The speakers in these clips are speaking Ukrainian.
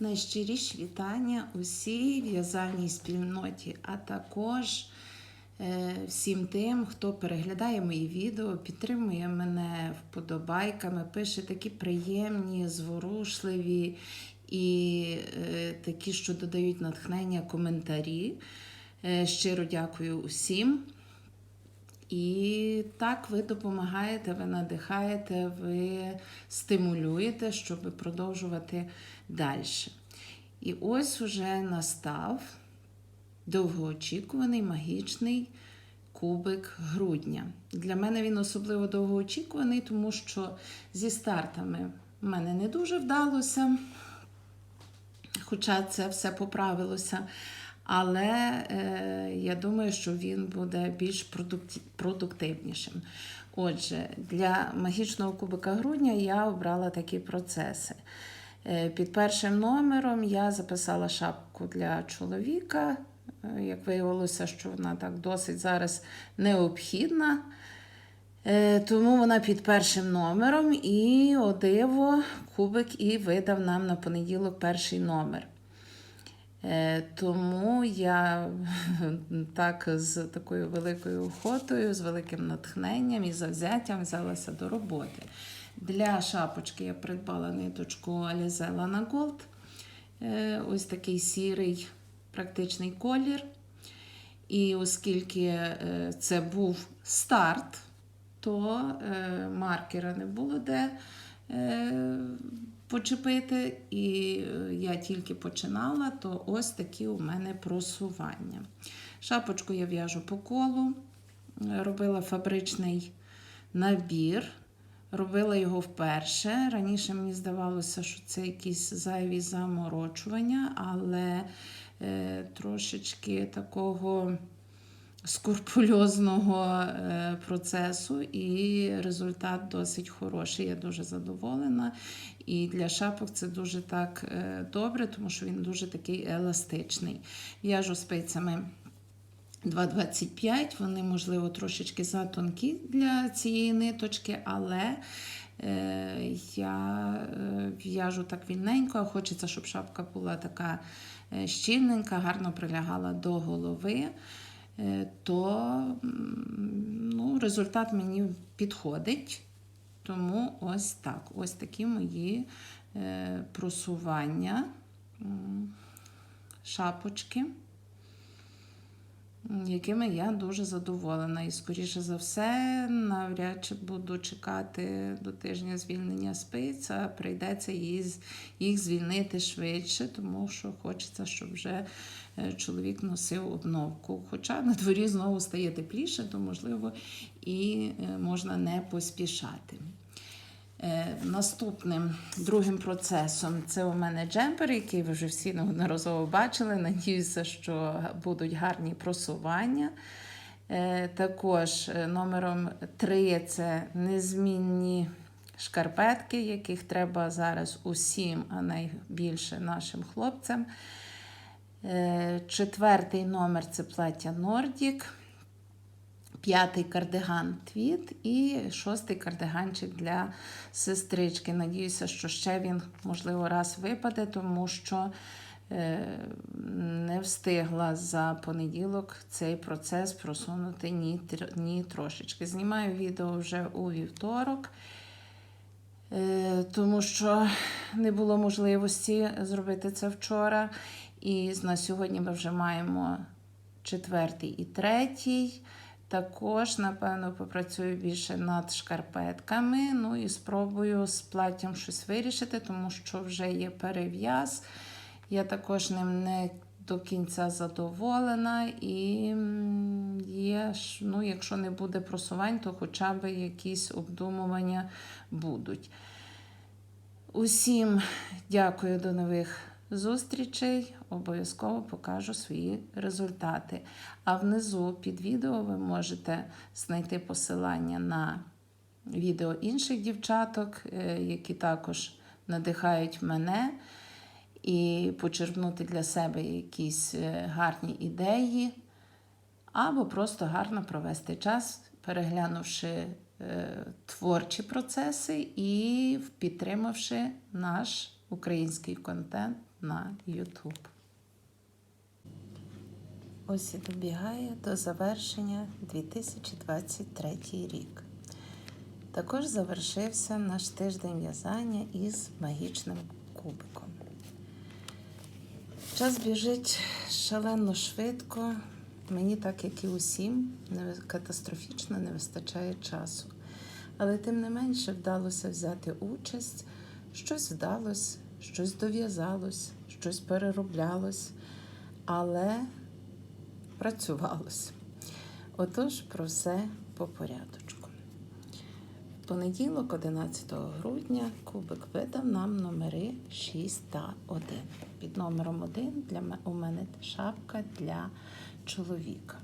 Найщиріші вітання усій в'язальній спільноті, а також е, всім тим, хто переглядає мої відео, підтримує мене вподобайками, пише такі приємні, зворушливі і е, такі, що додають натхнення коментарі. Е, щиро дякую усім. І так ви допомагаєте, ви надихаєте, ви стимулюєте, щоб продовжувати далі. І ось уже настав довгоочікуваний магічний кубик грудня. Для мене він особливо довгоочікуваний, тому що зі стартами в мене не дуже вдалося, хоча це все поправилося. Але е, я думаю, що він буде більш продуктивнішим. Отже, для магічного кубика грудня я обрала такі процеси. Е, Під першим номером я записала шапку для чоловіка. Е, Як виявилося, що вона так досить зараз необхідна. Е, Тому вона під першим номером, і о диво, кубик і видав нам на понеділок перший номер. Е, Тому я так з такою великою охотою, з великим натхненням і завзяттям взялася до роботи. Для шапочки я придбала ниточку Alize Lana Gold. Е, Ось такий сірий практичний колір. І оскільки е, це був старт, то маркера не було де почепити, і е, я тільки починала, то ось такі у мене просування. Шапочку я в'яжу по колу, е, робила фабричний набір. Робила його вперше. Раніше мені здавалося, що це якісь зайві заморочування, але е, трошечки такого скрупульозного е, процесу, і результат досить хороший. Я дуже задоволена. І для шапок це дуже так е, добре, тому що він дуже такий еластичний. В'яжу спицями 2,25, вони, можливо, трошечки затонкі для цієї ниточки, але е, я е, в'яжу так вільненько, хочеться, щоб шапка була така щільненька, гарно прилягала до голови. Е, то ну, результат мені підходить. Тому ось так. Ось такі мої е, просування шапочки, якими я дуже задоволена. І, скоріше за все, навряд чи буду чекати до тижня звільнення спиць, а прийдеться їх, їх звільнити швидше, тому що хочеться, щоб вже е, чоловік носив обновку. Хоча на дворі знову стає тепліше, то можливо і е, можна не поспішати. Е, Наступним другим процесом це у мене джемпер, який ви вже всі неодноразово бачили. Надіюся, що будуть гарні просування. Е, Також е, номером 3 це незмінні шкарпетки, яких треба зараз усім, а найбільше нашим хлопцям. Четвертий номер це плаття Нордік. П'ятий кардиган твіт і шостий кардиганчик для сестрички. Надіюся, що ще він, можливо, раз випаде, тому що е, не встигла за понеділок цей процес просунути ні, ні трошечки. Знімаю відео вже у вівторок. Е, Тому що не було можливості зробити це вчора. І на сьогодні ми вже маємо четвертий і третій. Також, напевно, попрацюю більше над шкарпетками. Ну і спробую з платтям щось вирішити, тому що вже є перев'яз. Я також ним не до кінця задоволена. І є, ну, якщо не буде просувань, то хоча б якісь обдумування будуть. Усім дякую до нових зустрічей. Обов'язково покажу свої результати. А внизу під відео ви можете знайти посилання на відео інших дівчаток, е, які також надихають мене, і почерпнути для себе якісь е, гарні ідеї, або просто гарно провести час, переглянувши е, творчі процеси і підтримавши наш український контент на YouTube. Ось і добігає до завершення 2023 рік. Також завершився наш тиждень в'язання із магічним кубиком. Час біжить шалено швидко. Мені, так як і усім, катастрофічно не вистачає часу. Але тим не менше вдалося взяти участь, щось вдалося, щось дов'язалось, щось перероблялось, але працювалось. Отож, про все по порядочку. Понеділок, 11 грудня, кубик видав нам номери 6 та 1. Під номером 1 для ме- у мене шапка для чоловіка.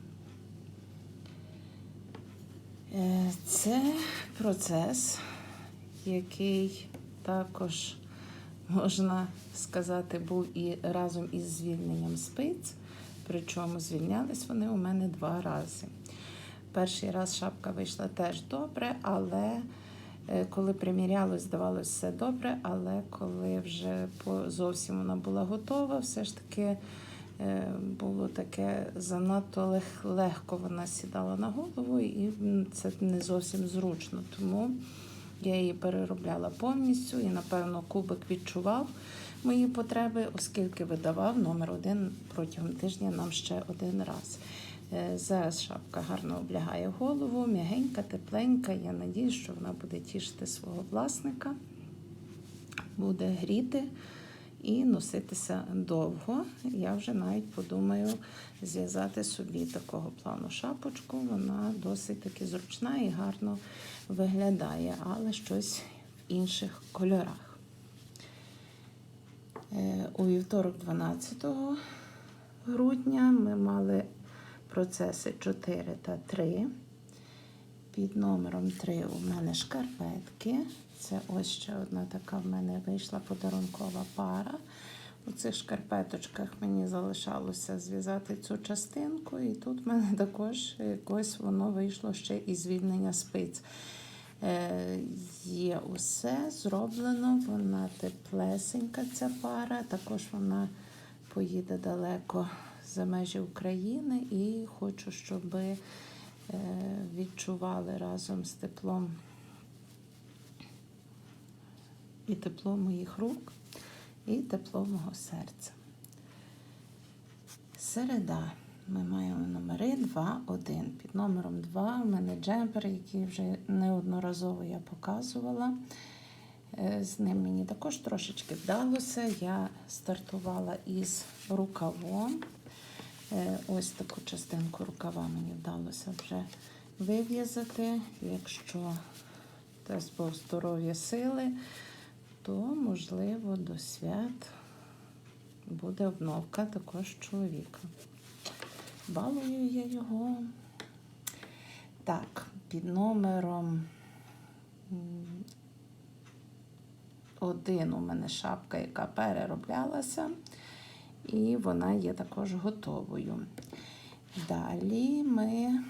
Е, Це процес, який також, можна сказати, був і разом із звільненням спиць. Причому звільнялись вони у мене два рази. Перший раз шапка вийшла теж добре, але е, коли примірялось, здавалося все добре, але коли вже зовсім вона була готова, все ж таки е, було таке занадто легко вона сідала на голову, і це не зовсім зручно. Тому я її переробляла повністю і, напевно, кубик відчував мої потреби, оскільки видавав номер один протягом тижня нам ще один раз. Е, Зараз шапка гарно облягає голову, м'ягенька, тепленька. Я надію, що вона буде тішити свого власника, буде гріти і носитися довго. Я вже навіть подумаю зв'язати собі такого плану шапочку. Вона досить таки зручна і гарно виглядає, але щось в інших кольорах. Е, У вівторок, 12 грудня, ми мали процеси 4 та 3. Під номером 3 у мене шкарпетки. Це ось ще одна така в мене вийшла подарункова пара. У цих шкарпеточках мені залишалося зв'язати цю частинку, і тут в мене також якось воно вийшло ще і звільнення спиць. Е, Є усе зроблено, вона теплесенька ця пара, також вона поїде далеко за межі України і хочу, щоб відчували разом з теплом і тепло моїх рук, і тепло мого серця. Середа. Ми маємо номери 2, 1. Під номером 2 у мене джемпер, який вже неодноразово я показувала. Е, З ним мені також трошечки вдалося. Я стартувала із рукавом. Е, Ось таку частинку рукава мені вдалося вже вив'язати. Якщо дасть Бог здоров'я сили, то, можливо, до свят буде обновка також чоловіка. Балую я його. Так, під номером один у мене шапка, яка перероблялася, і вона є також готовою. Далі ми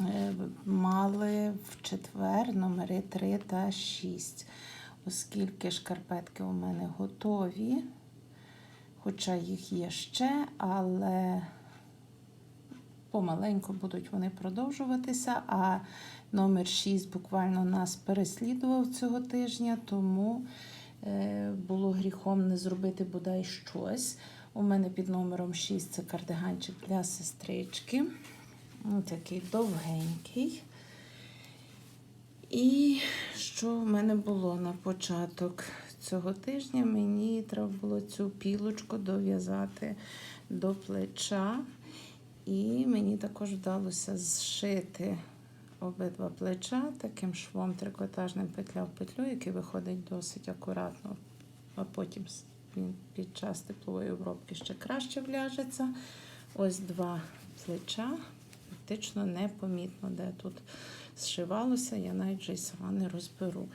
е, мали в четвер номери 3 та 6, оскільки шкарпетки у мене готові, хоча їх є ще, але помаленьку будуть вони продовжуватися. А номер 6 буквально нас переслідував цього тижня, тому було гріхом не зробити бодай щось. У мене під номером 6 це кардиганчик для сестрички. Ось такий довгенький. І що в мене було на початок цього тижня? Мені треба було цю пілочку дов'язати до плеча. І мені також вдалося зшити обидва плеча таким швом трикотажним петля в петлю, який виходить досить акуратно, а потім він під час теплової обробки ще краще вляжеться. Ось два плеча, практично непомітно, де тут зшивалося, я навіть вже й сама не розберу.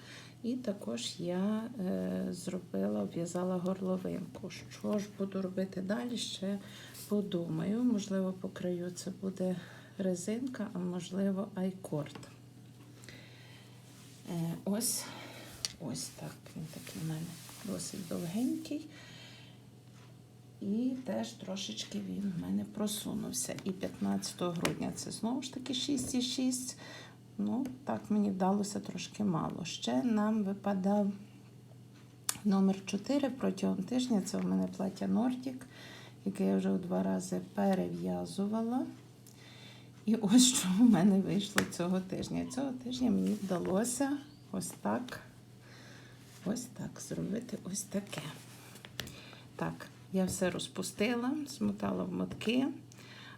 І також я е, зробила, обв'язала горловинку. Що ж буду робити далі, ще подумаю. Можливо, по краю це буде резинка, а можливо, айкорд. Е, ось Ось так. Він такий в мене досить довгенький. І теж трошечки він в мене просунувся. І 15 грудня це знову ж таки 6,6. Ну, так мені вдалося трошки мало. Ще нам випадав номер 4 протягом тижня. Це у мене плаття Нордік, яке я вже у два рази перев'язувала. І ось що в мене вийшло цього тижня. Цього тижня мені вдалося ось так, ось так зробити ось таке. Так, я все розпустила, змотала в мотки,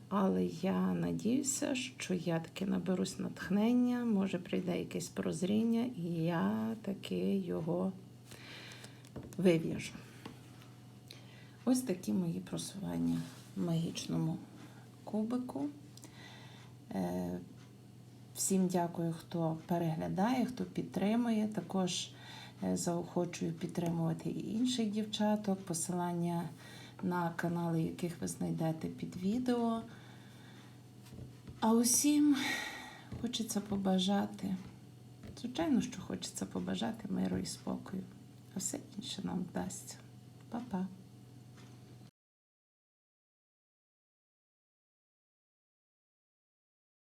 але я надіюся, що я таки наберусь натхнення, може прийде якесь прозріння, і я таки його вив'яжу. Ось такі мої просування в магічному кубику. Е, Всім дякую, хто переглядає, хто підтримує. Також е, заохочую підтримувати і інших дівчаток. Посилання на канали, яких ви знайдете під відео. А усім хочеться побажати. Звичайно, що хочеться побажати миру і спокою. А все інше нам вдасться. Па-па!